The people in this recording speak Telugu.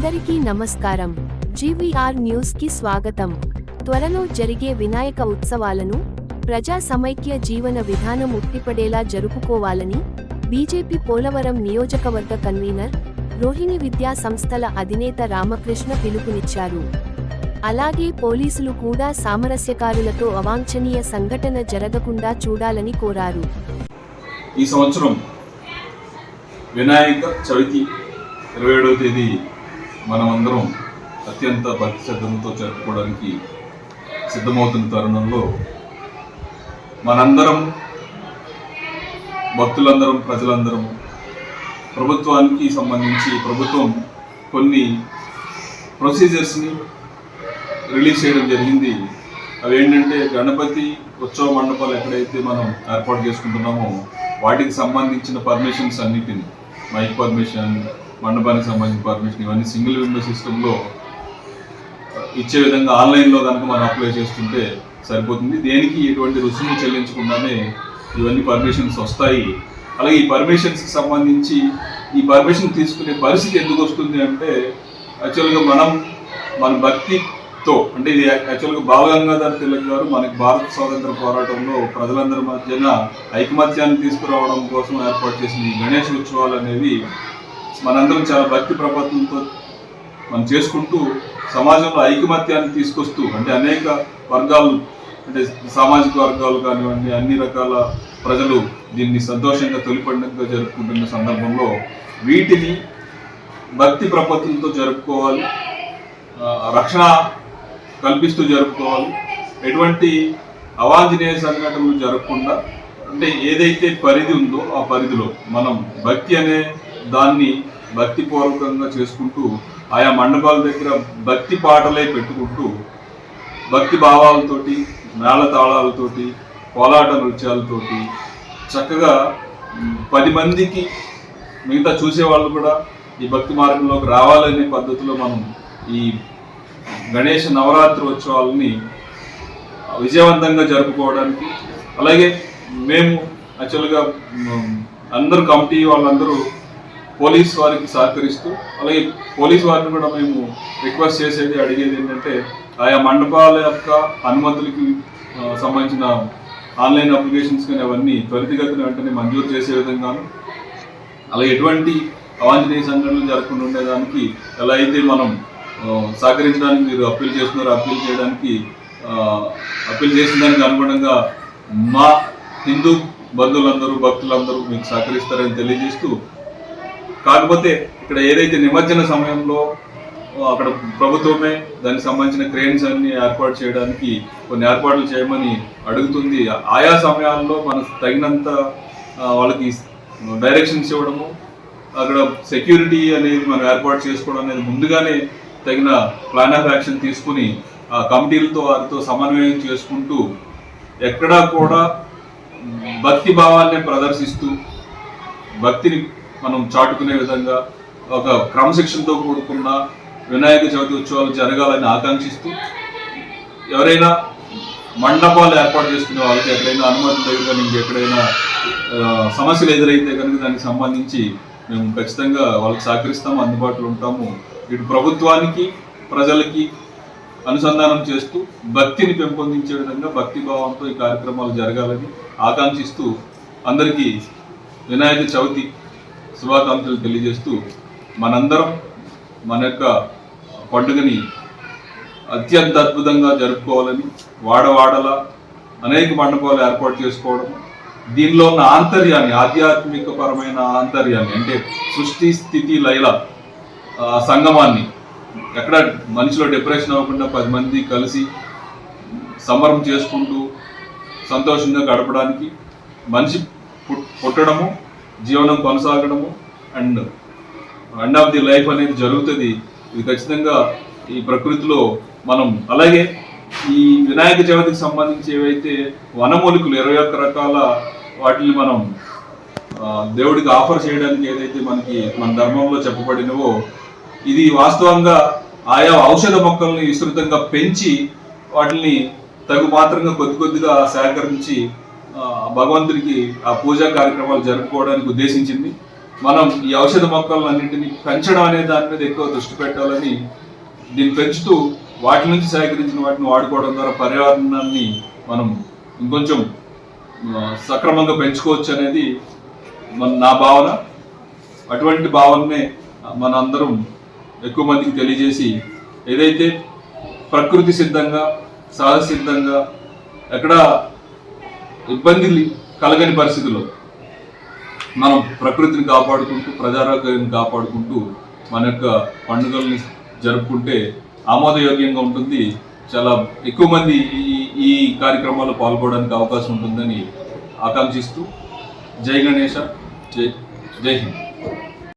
అందరికీ నమస్కారం. జీవీఆర్ న్యూస్కి స్వాగతం. త్వరలో జరిగే వినాయక ఉత్సవాలను ప్రజా సమైక్య జీవన విధానం ఉట్టిపడేలా జరుపుకోవాలని బీజేపీ పోలవరం నియోజకవర్గ కన్వీనర్ రోహిణి విద్యా సంస్థల అధినేత రామకృష్ణ పిలుపునిచ్చారు. అలాగే పోలీసులు కూడా సామరస్యకారులతో అవాంఛనీయ సంఘటన జరగకుండా చూడాలని కోరారు. ఈ సంవత్సరం వినాయక చవితి ఇరవై ఏడవ తేదీ మనమందరం అత్యంత భక్తి శ్రద్ధలతో జరుపుకోవడానికి సిద్ధమవుతున్న తరుణంలో మనందరం భక్తులందరం ప్రజలందరం ప్రభుత్వానికి సంబంధించి ప్రభుత్వం కొన్ని ప్రొసీజర్స్ని రిలీజ్ చేయడం జరిగింది. అవి ఏంటంటే గణపతి ఉత్సవ మండపాలు ఎక్కడైతే మనం ఏర్పాటు చేసుకుంటున్నామో వాటికి సంబంధించిన పర్మిషన్స్ అన్నిటిని మైక్ పర్మిషన్ మండపానికి సంబంధించిన పర్మిషన్ ఇవన్నీ సింగిల్ విండో సిస్టంలో ఇచ్చే విధంగా ఆన్లైన్లో కనుక మనం అప్లై చేస్తుంటే సరిపోతుంది. దేనికి ఎటువంటి రుసుము చెల్లించకుండానే ఇవన్నీ పర్మిషన్స్ వస్తాయి. అలాగే ఈ పర్మిషన్స్కి సంబంధించి ఈ పర్మిషన్ తీసుకునే పరిస్థితి ఎందుకు వస్తుంది అంటే యాక్చువల్గా మనం మన భక్తితో అంటే ఇది యాక్చువల్గా బాలగంగాధర్ తిలక్ గారు మనకి భారత స్వాతంత్ర పోరాటంలో ప్రజలందరి మధ్యన ఐకమత్యాన్ని తీసుకురావడం కోసం ఏర్పాటు చేసిన ఈ గణేష్ ఉత్సవాలు అనేవి మనందరం చాలా భక్తి ప్రపత్నంతో మనం చేసుకుంటూ సమాజంలో ఐకమత్యాన్ని తీసుకొస్తూ అంటే అనేక వర్గాలు అంటే సామాజిక వర్గాలు కానివ్వండి అన్ని రకాల ప్రజలు దీన్ని సంతోషంగా తొలి పండుగగా జరుపుకుంటున్న సందర్భంలో వీటిని భక్తి ప్రపత్తులతో జరుపుకోవాలి రక్షణ కల్పిస్తూ జరుపుకోవాలి. ఎటువంటి అవాంఛనీయ సంఘటనలు జరగకుండా అంటే ఏదైతే పరిధి ఉందో ఆ పరిధిలో మనం భక్తి అనే దాన్ని భక్తిపూర్వకంగా చేసుకుంటూ ఆయా మండపాల దగ్గర భక్తి పాటలే పెట్టుకుంటూ భక్తి భావాలతోటి మేళ తాళాలతోటి కోలాట నృత్యాలతోటి చక్కగా పది మందికి మిగతా చూసే వాళ్ళు కూడా ఈ భక్తి మార్గంలోకి రావాలనే పద్ధతిలో మనం ఈ గణేష నవరాత్రి ఉత్సవాలని విజయవంతంగా జరుపుకోవడానికి అలాగే మేము యాక్చువల్గా అందరూ అందరు కమిటీ వాళ్ళందరూ పోలీస్ వారికి సహకరిస్తూ అలాగే పోలీస్ వారిని కూడా మేము రిక్వెస్ట్ చేసేది అడిగేది ఏంటంటే ఆయా మండపాల యొక్క అనుమతులకి సంబంధించిన ఆన్లైన్ అప్లికేషన్స్ కానీ అవన్నీ త్వరితగతిన వెంటనే మంజూరు చేసే విధంగాను అలా ఎటువంటి అవాంఛనీయ సంఘటనలు జరగకుండా ఉండేదానికి ఎలా అయితే మనం సహకరించడానికి మీరు అప్పీల్ చేస్తున్నారో అప్పీల్ చేయడానికి అప్పీల్ చేసిన దానికి అనుగుణంగా మా హిందూ బంధువులందరూ భక్తులందరూ మీకు సహకరిస్తారని తెలియజేస్తూ కాకపోతే ఇక్కడ ఏదైతే నిమజ్జన సమయంలో అక్కడ ప్రభుత్వమే దానికి సంబంధించిన క్రేన్స్ అన్ని ఏర్పాటు చేయడానికి కొన్ని ఏర్పాట్లు చేయమని అడుగుతుంది. ఆయా సమయాల్లో మనం తగినంత వాళ్ళకి డైరెక్షన్స్ ఇవ్వడము అక్కడ సెక్యూరిటీ అనేది మనం ఏర్పాటు చేసుకోవడం అనేది ముందుగానే తగిన ప్లాన్ ఆఫ్ యాక్షన్ తీసుకుని ఆ కమిటీలతో వారితో సమన్వయం చేసుకుంటూ ఎక్కడా కూడా భక్తి భావాన్ని ప్రదర్శిస్తూ భక్తిని మనం చాటుకునే విధంగా ఒక క్రమశిక్షణతో కూడుకున్న వినాయక చవితి ఉత్సవాలు జరగాలని ఆకాంక్షిస్తూ ఎవరైనా మండపాలు ఏర్పాటు చేసుకునే వాళ్ళకి ఎక్కడైనా అనుమతి దగ్గర కానీ ఇంకెక్కడైనా సమస్యలు ఎదురైతే కనుక దానికి సంబంధించి మేము ఖచ్చితంగా వాళ్ళకి సహకరిస్తాము అందుబాటులో ఉంటాము. ఇటు ప్రభుత్వానికి ప్రజలకి అనుసంధానం చేస్తూ భక్తిని పెంపొందించే విధంగా భక్తి భావంతో ఈ కార్యక్రమాలు జరగాలని ఆకాంక్షిస్తూ అందరికీ వినాయక చవితి శుభాకాంక్షలు తెలియజేస్తూ మనందరం మన యొక్క పండుగని అత్యంత అద్భుతంగా జరుపుకోవాలని వాడవాడల అనేక మండపాలు ఏర్పాటు చేసుకోవడం దీనిలో ఉన్న ఆంతర్యాన్ని ఆధ్యాత్మిక పరమైన ఆంతర్యాన్ని అంటే సృష్టి స్థితి లయల సంగమాన్ని ఎక్కడ మనిషిలో డిప్రెషన్ అవ్వకుండా పది మంది కలిసి సమరం చేసుకుంటూ సంతోషంగా గడపడానికి మనిషి పుట్టడము జీవనం కొనసాగడము and end of the life అనేది జరుగుతుంది. ఇది ఖచ్చితంగా ఈ ప్రకృతిలో మనం అలాగే ఈ వినాయక చవితికి సంబంధించి ఏవైతే వనమూలికలు ఇరవై ఒక్క రకాల వాటిని మనం దేవుడికి ఆఫర్ చేయడానికి ఏదైతే మనకి మన ధర్మంలో చెప్పబడినవో ఇది వాస్తవంగా ఆయా ఔషధ మొక్కల్ని విస్తృతంగా పెంచి వాటిని తగు మాత్రంగా కొద్ది కొద్దిగా సేకరించి భగవంతుడికి ఆ పూజా కార్యక్రమాలు జరుపుకోవడానికి ఉద్దేశించింది. మనం ఈ ఔషధ మొక్కలన్నింటినీ పెంచడం అనే దాని మీద ఎక్కువ దృష్టి పెట్టాలని దీన్ని పెంచుతూ వాటి నుంచి సేకరించిన వాటిని వాడుకోవడం ద్వారా పర్యావరణాన్ని మనం ఇంకొంచెం సక్రమంగా పెంచుకోవచ్చు అనేది మన నా భావన. అటువంటి భావననే మన అందరం ఎక్కువ మందికి తెలియజేసి ఏదైతే ప్రకృతి సిద్ధంగా సహజ సిద్ధంగా ఎక్కడ ఇబ్బంది కలగని పరిస్థితుల్లో మనం ప్రకృతిని కాపాడుకుంటూ ప్రజారోగ్యాన్ని కాపాడుకుంటూ మన యొక్క పండుగల్ని జరుపుకుంటే ఆమోదయోగ్యంగా ఉంటుంది. చాలా ఎక్కువ మంది ఈ ఈ కార్యక్రమాల్లో పాల్గొనడానికి అవకాశం ఉంటుందని ఆకాంక్షిస్తూ జై గణేష జై జై హింద్.